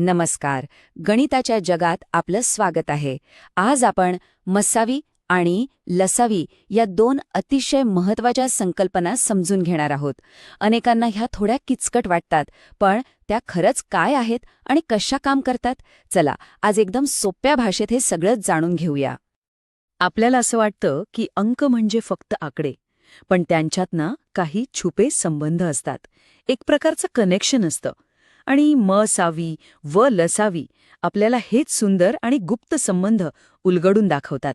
नमस्कार. गणिताच्या जगात आपलं स्वागत आहे. आज आपण मसावी आणि लसावी या दोन अतिशय महत्त्वाच्या संकल्पना समजून घेणार आहोत. अनेकांना ह्या थोड्या किचकट वाटतात पण त्या खरंच काय आहेत आणि कशा काम करतात? चला आज एकदम सोप्या भाषेत हे सगळं जाणून घेऊया. आपल्याला असं वाटतं की अंक म्हणजे फक्त आकडे पण त्यांच्यात ना काही छुपे संबंध असतात. एक प्रकारचं कनेक्शन असतं. आणि म सावी व लसावी आपल्याला हेच सुंदर आणि गुप्त संबंध उलगडून दाखवतात.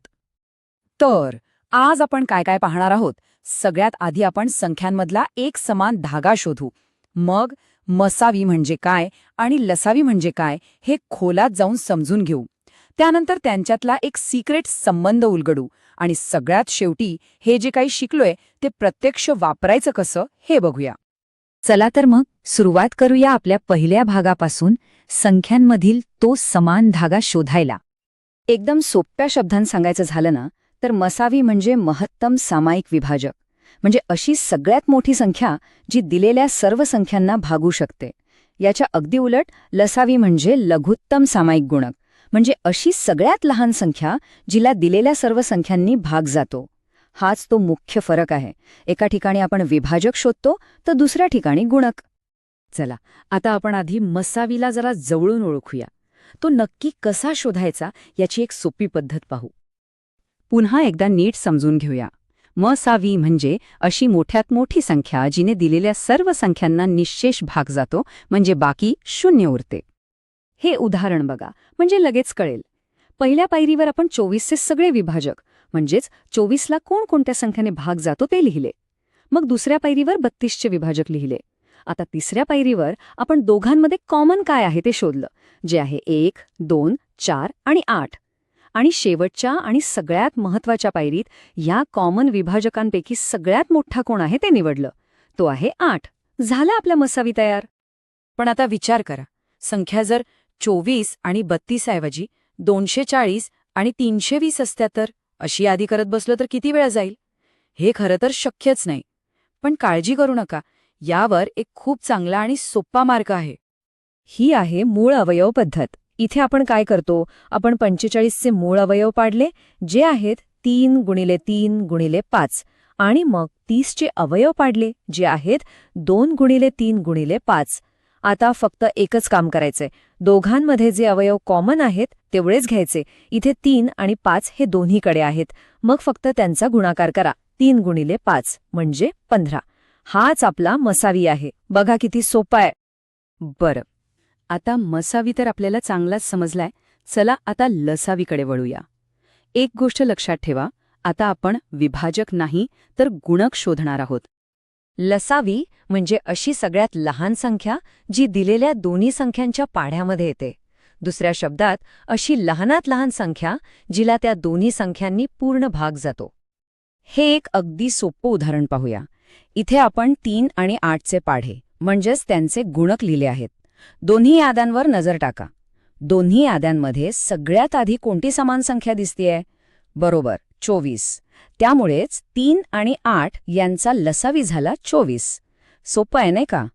तर आज आपण काय काय पाहणार आहोत? सगळ्यात आधी आपण संख्यांमधला एक समान धागा शोधू. मग मसावी म्हणजे काय आणि लसावी म्हणजे काय हे खोलात जाऊन समजून घेऊ. त्यानंतर त्यांच्यातला एक सिक्रेट संबंध उलगडू आणि सगळ्यात शेवटी हे जे काही शिकलोय ते प्रत्यक्ष वापरायचं कसं हे बघूया. चला तर मग सुरुवात करूया आपल्या पहिल्या भागापासून संख्यांमधील तो समान धागा शोधायला. एकदम सोप्या शब्दांत सांगायचं झालं ना तर मसावी म्हणजे महत्तम सामायिक विभाजक. म्हणजे अशी सगळ्यात मोठी संख्या जी दिलेल्या सर्व संख्यांना भागू शकते. याच्या अगदी उलट लसावी म्हणजे लघुत्तम सामायिक गुणक. म्हणजे अशी सगळ्यात लहान संख्या जिला दिलेल्या सर्व संख्यांनी भाग जातो. हाच तो मुख्य फरक आहे. एका ठिकाणी आपण विभाजक शोधतो तर दुसऱ्या ठिकाणी गुणक. चला आता आपण आधी मसावीला जरा जवळून ओळखूया. तो नक्की कसा शोधायचा याची एक सोपी पद्धत पाहू. पुन्हा एकदा नीट समजून घेऊया. मसावी म्हणजे अशी मोठ्यात मोठी संख्या जिने दिलेल्या सर्व संख्यांना निश्शेष भाग जातो म्हणजे बाकी शून्य उरते. हे उदाहरण बघा म्हणजे लगेच कळेल. पहिल्या पायरीवर आपण चोवीसचे सगळे विभाजक म्हणजेच चोवीसला कोणकोणत्या संख्येने भाग जातो ते लिहिले. मग दुसऱ्या पायरीवर बत्तीसचे विभाजक लिहिले. आता तिसऱ्या पायरीवर आपण दोघांमध्ये कॉमन काय आहे ते शोधलं जे आहे एक दोन चार आणि आठ. आणि शेवटच्या आणि सगळ्यात महत्त्वाच्या पायरीत या कॉमन विभाजकांपैकी सगळ्यात मोठा कोण आहे ते निवडलं. तो आहे आठ. झाला आपला मसावी तयार? पण आता विचार करा. संख्या जर चोवीस आणि बत्तीसऐवजी दोनशे चाळीस आणि तीनशे वीस असत्या तर? अशी यादी करत बसलो तर किती वेळ जाईल? हे खरं तर शक्यच नाही. पण काळजी करू नका. यावर एक खूप चांगला आणि सोप्पा मार्ग आहे. ही आहे मूळ अवयव पद्धत. इथे आपण काय करतो? आपण पंचेचाळीसचे मूळ अवयव पाडले जे आहेत तीन गुणिले तीन गुणिले पाच. आणि मग तीसचे अवयव पाडले जे आहेत दोन गुणिले तीन गुणिले पाच. आता फक्त एकच काम करायचंय. दोघांमध्ये जे अवयव कॉमन आहेत तेवढेच घ्यायचे. इथे तीन आणि पाच हे दोन्हीकडे आहेत. मग फक्त त्यांचा गुणाकार करा. तीन गुणिले पाच म्हणजे पंधरा. हाच आपला मसावी आहे. बघा किती सोपा आहे. बरं. आता मसावी तर आपल्याला चांगलाच समजलाय. चला आता लसावीकडे वळूया. एक गोष्ट लक्षात ठेवा. आता आपण विभाजक नाही तर गुणक शोधणार आहोत. लसावी म्हणजे अशी सगळ्यात लहान संख्या जी दिलेल्या दोन्ही संख्यांच्या पाढ्यामध्ये येते. दुसऱ्या शब्दात अशी लहानात लहान संख्या जिला त्या दोन्ही संख्यांनी पूर्ण भाग जातो. हे एक अगदी सोपं उदाहरण पाहूया. इथे आपण तीन आणि आठचे पाढे म्हणजेच त्यांचे गुणक लिहिले आहेत. दोन्ही याद्यांवर नजर टाका. दोन्ही याद्यांमध्ये सगळ्यात आधी कोणती समान संख्या दिसतेय? बरोबर चोवीस. त्यामुळेच तीन आणि आठ यांचा लसावी झाला चोवीस. सोपं आहे नाही का?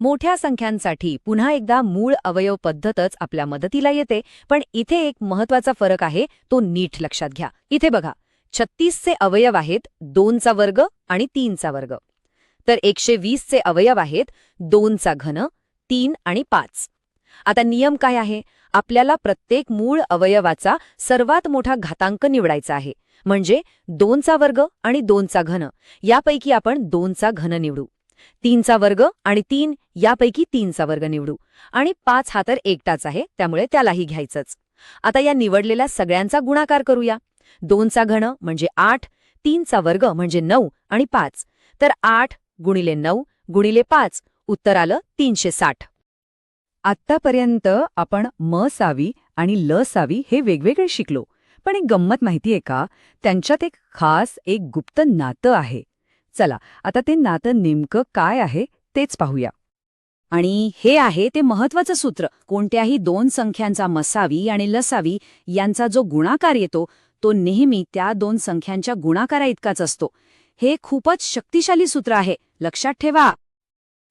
मोठ्या संख्यांसाठी पुन्हा एकदा मूळ अवयव पद्धतच आपल्या मदतीला येते पण इथे एक महत्त्वाचा फरक आहे तो नीट लक्षात घ्या. इथे बघा छत्तीसचे अवयव आहेत दोनचा वर्ग आणि तीनचा वर्ग. तर एकशे वीसचे अवयव आहेत दोनचा घन तीन आणि पाच. आता नियम काय आहे? आपल्याला प्रत्येक मूळ अवयवाचा सर्वात मोठा घातांक निवडायचा आहे. म्हणजे दोनचा वर्ग आणि दोनचा घन. यापैकी आपण दोनचा घन निवडू. तीनचा वर्ग आणि तीन यापैकी तीनचा वर्ग निवडू. आणि पाच हा तर एकटाच आहे त्यामुळे त्यालाही घ्यायचंच. आता या निवडलेल्या सगळ्यांचा गुणाकार करूया. दोनचा घन म्हणजे आठ तीनचा वर्ग म्हणजे नऊ आणि पाच. तर आठ गुणिले नऊ गुणिले पाच उत्तर आलं तीनशे साठ. आत्तापर्यंत आपण म सावी आणि ल सावी हे वेगवेगळे शिकलो. पण एक गंमत माहितीये का? त्यांच्यात एक खास एक गुप्त नातं आहे. चला आता ते नातं नेमकं काय आहे तेच पाहूया. आणि हे आहे ते महत्वाचं सूत्र. कोणत्याही दोन संख्यांचा मसावी आणि लसावी यांचा जो गुणाकार येतो तो नेहमी त्या दोन संख्यांच्या गुणाकारा इतकाच असतो. हे खूपच शक्तिशाली सूत्र आहे. लक्षात ठेवा.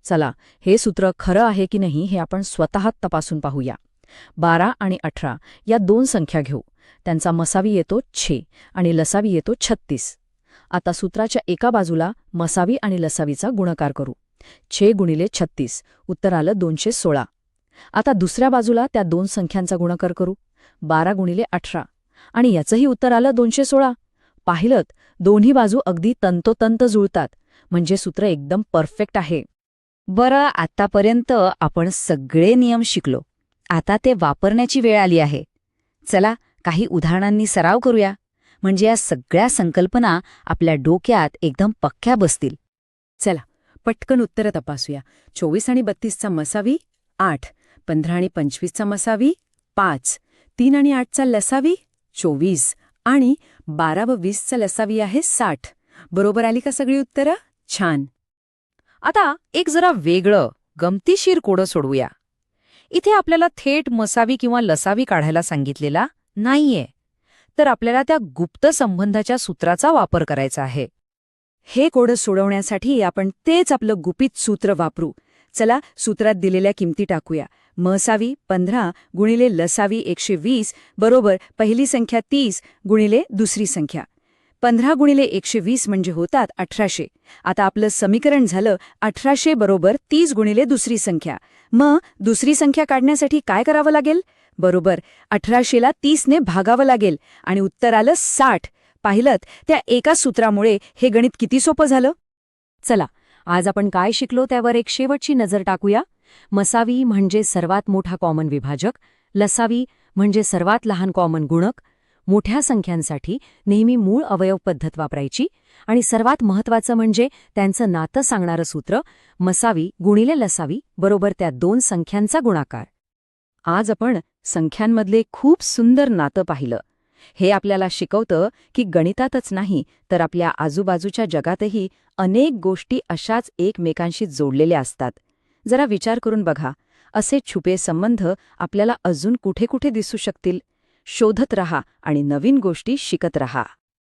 चला हे सूत्र खरं आहे की नाही हे आपण स्वतः तपासून पाहूया. बारा आणि अठरा या दोन संख्या घेऊ. त्यांचा मसावी येतो छे आणि लसावी येतो छत्तीस. आता सूत्राच्या एका बाजूला मसावी आणि लसावीचा गुणाकार करू. छे गुणिले छत्तीस. उत्तर आलं दोनशे सोळा. आता दुसऱ्या बाजूला त्या दोन संख्यांचा गुणाकार करू. बारा गुणिले अठरा. आणि याचंही उत्तर आलं दोनशे सोळा. पाहिलं दोन्ही बाजू अगदी तंतोतंत जुळतात. म्हणजे सूत्र एकदम परफेक्ट आहे. बरं आतापर्यंत आपण सगळे नियम शिकलो. आता ते वापरण्याची वेळ आली आहे. चला काही उदाहरणांनी सराव करूया. म्हणजे या सगळ्या संकल्पना आपल्या डोक्यात एकदम पक्क्या बसतील. चला पटकन उत्तरं तपासूया. चोवीस आणि बत्तीसचा मसावी आठ. पंधरा आणि पंचवीसचा मसावी पाच. तीन आणि आठचा लसावी चोवीस. आणि बारा व वीसचा लसावी आहे साठ. बरोबर आली का सगळी उत्तरं? छान. आता एक जरा वेगळं गमतीशीर कोडं सोडवूया. इथे आपल्याला थेट मसावी किंवा लसावी काढायला सांगितलेला नाहीये. तर आपल्याला त्या गुप्त संबंधाच्या सूत्राचा वापर करायचा आहे. हे कोडं सोडवण्यासाठी आपण तेच आपलं गुपित सूत्र वापरू. चला सूत्रात दिलेल्या किमती टाकूया. मसावी पंधरा गुणिले लसावी एकशे वीस बरोबर पहिली संख्या तीस गुणिले दुसरी संख्या. पंधरा गुणिले एकशे वीस म्हणजे होतात अठराशे. आता आपलं समीकरण झालं अठराशे बरोबर तीस गुणिले दुसरी संख्या. मग दुसरी संख्या काढण्यासाठी काय करावं लागेल? बरोबर अठराशेला तीसने भागावं लागेल आणि उत्तर आलं साठ. पाहिलं त्या एका सूत्रामुळे हे गणित किती सोपं झालं? चला आज आपण काय शिकलो त्यावर एक शेवटची नजर टाकूया. मसावी म्हणजे सर्वात मोठा कॉमन विभाजक. लसावी म्हणजे सर्वात लहान कॉमन गुणक. मोठ्या संख्यांसाठी नेहमी मूळ अवयव पद्धत वापरायची आणि सर्वात महत्वाचं म्हणजे त्यांचं नातं सांगणारं सूत्र मसावी गुणिले लसावी बरोबर त्या दोन संख्यांचा गुणाकार. आज आपण संख्यांमधले खूप सुंदर नातं पाहिलं. हे आपल्याला शिकवतं की गणितातच नाही तर आपल्या आजूबाजूच्या जगातही अनेक गोष्टी अशाच एकमेकांशी जोडलेल्या असतात. जरा विचार करून बघा असे छुपे संबंध आपल्याला अजून कुठे कुठे दिसू शकतील? शोधत रहा आणि नवीन गोष्टी शिकत रहा.